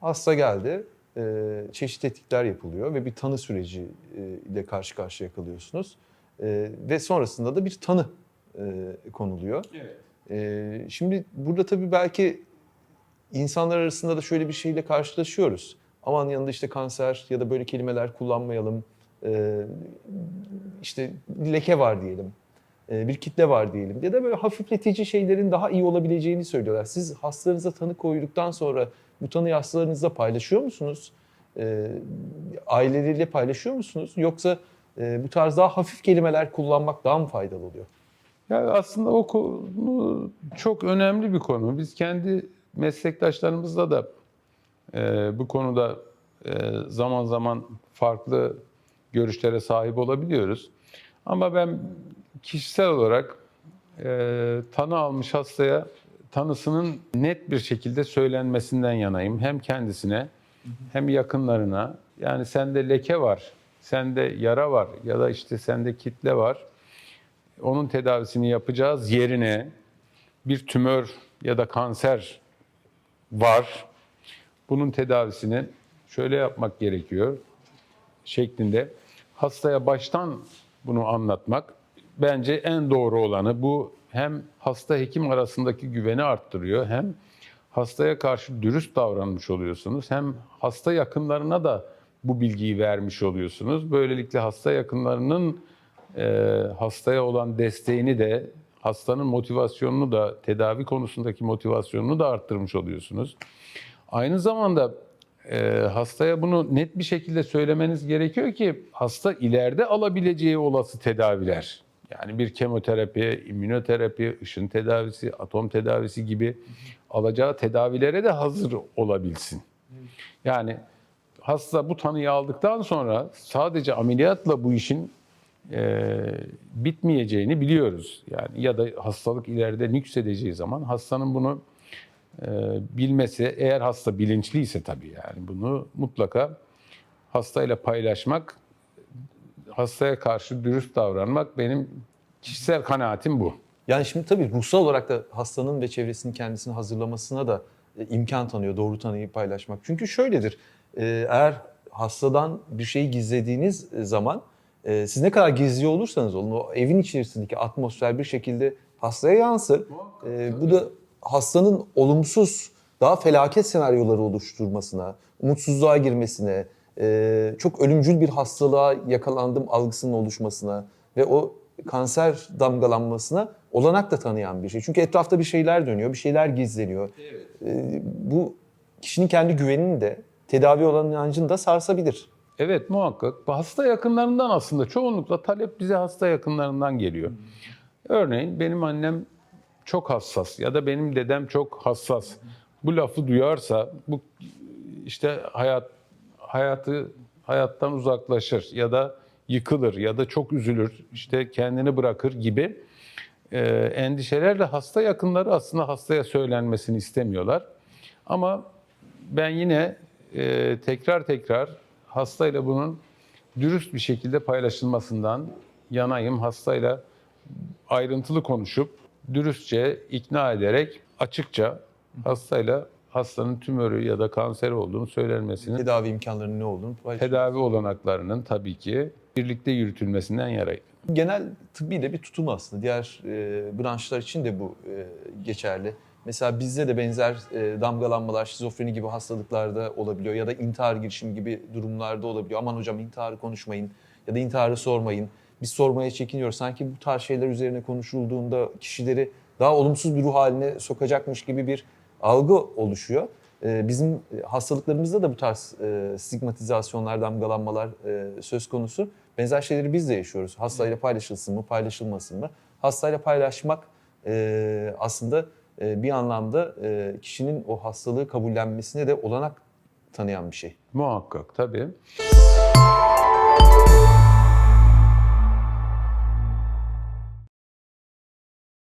Hasta geldi, e, çeşitli tetkikler yapılıyor ve bir tanı süreci e, ile karşı karşıya kalıyorsunuz. E, ve sonrasında da bir tanı e, konuluyor. Evet. E, şimdi burada tabii belki insanlar arasında da şöyle bir şeyle karşılaşıyoruz. Aman yanında işte kanser ya da böyle kelimeler kullanmayalım. E, işte leke var diyelim. E, bir kitle var diyelim. Ya da böyle hafifletici şeylerin daha iyi olabileceğini söylüyorlar. Siz hastalarınıza tanı koyduktan sonra bu tanıyı hastalarınızla paylaşıyor musunuz? E, aileleriyle paylaşıyor musunuz? Yoksa e, bu tarz daha hafif kelimeler kullanmak daha mı faydalı oluyor? Ya aslında o konu çok önemli bir konu. Biz kendi meslektaşlarımızla da e, bu konuda e, zaman zaman farklı görüşlere sahip olabiliyoruz. Ama ben kişisel olarak e, tanı almış hastaya tanısının net bir şekilde söylenmesinden yanayım. Hem kendisine hem yakınlarına. Yani sende leke var, sende yara var ya da işte sende kitle var onun tedavisini yapacağız yerine bir tümör ya da kanser var. Bunun tedavisini şöyle yapmak gerekiyor şeklinde hastaya baştan bunu anlatmak bence en doğru olanı. Bu hem hasta hekim arasındaki güveni arttırıyor hem hastaya karşı dürüst davranmış oluyorsunuz hem hasta yakınlarına da bu bilgiyi vermiş oluyorsunuz. Böylelikle hasta yakınlarının e, hastaya olan desteğini de hastanın motivasyonunu da tedavi konusundaki motivasyonunu da arttırmış oluyorsunuz. Aynı zamanda e, hastaya bunu net bir şekilde söylemeniz gerekiyor ki hasta ileride alabileceği olası tedaviler yani bir kemoterapi, immünoterapi, ışın tedavisi, atom tedavisi gibi alacağı tedavilere de hazır olabilsin. Yani hasta bu tanıyı aldıktan sonra sadece ameliyatla bu işin e, bitmeyeceğini biliyoruz. Yani ya da hastalık ileride nüksedeceği zaman hastanın bunu bilmesi, eğer hasta bilinçliyse tabii yani bunu mutlaka hastayla paylaşmak, hastaya karşı dürüst davranmak benim kişisel kanaatim bu. Yani şimdi tabii ruhsal olarak da hastanın ve çevresinin kendisini hazırlamasına da e, imkan tanıyor doğru tanıyı paylaşmak. Çünkü şöyledir, e, eğer hastadan bir şeyi gizlediğiniz zaman e, siz ne kadar gizli olursanız olun o evin içerisindeki atmosfer bir şekilde hastaya yansır. E, bu da hastanın olumsuz, daha felaket senaryoları oluşturmasına, umutsuzluğa girmesine, e, çok ölümcül bir hastalığa yakalandım algısının oluşmasına ve o kanser damgalanmasına olanak da tanıyan bir şey. Çünkü etrafta bir şeyler dönüyor, bir şeyler gizleniyor. E, bu kişinin kendi güvenini de, tedavi olan inancını da sarsabilir. Evet muhakkak. Hasta yakınlarından aslında çoğunlukla talep bize hasta yakınlarından geliyor. Örneğin benim annem çok hassas ya da benim dedem çok hassas. Bu lafı duyarsa bu işte hayat hayatı hayattan uzaklaşır ya da yıkılır ya da çok üzülür, işte kendini bırakır gibi e, endişelerle hasta yakınları aslında hastaya söylenmesini istemiyorlar. Ama ben yine e, tekrar tekrar hastayla bunun dürüst bir şekilde paylaşılmasından yanayım. Hastayla ayrıntılı konuşup dürüstçe ikna ederek açıkça hastayla hastanın tümörü ya da kanser olduğunu söylenmesinin Tedavi imkanlarının ne olduğunu paylaşıyor. tedavi olanaklarının tabii ki birlikte yürütülmesinden yarayın. Genel tıbbi de bir tutum aslında. Diğer e, branşlar için de bu e, geçerli. Mesela bizde de benzer e, damgalanmalar, şizofreni gibi hastalıklarda olabiliyor ya da intihar girişimi gibi durumlarda olabiliyor. Aman hocam intiharı konuşmayın ya da intiharı sormayın. Biz sormaya çekiniyoruz. Sanki bu tarz şeyler üzerine konuşulduğunda kişileri daha olumsuz bir ruh haline sokacakmış gibi bir algı oluşuyor. E, bizim e, hastalıklarımızda da bu tarz e, stigmatizasyonlar, damgalanmalar e, söz konusu. Benzer şeyleri biz de yaşıyoruz. Hastayla paylaşılsın mı, paylaşılmasın mı? Hastayla paylaşmak aslında bir anlamda kişinin o hastalığı kabullenmesine de olanak tanıyan bir şey. Muhakkak tabii.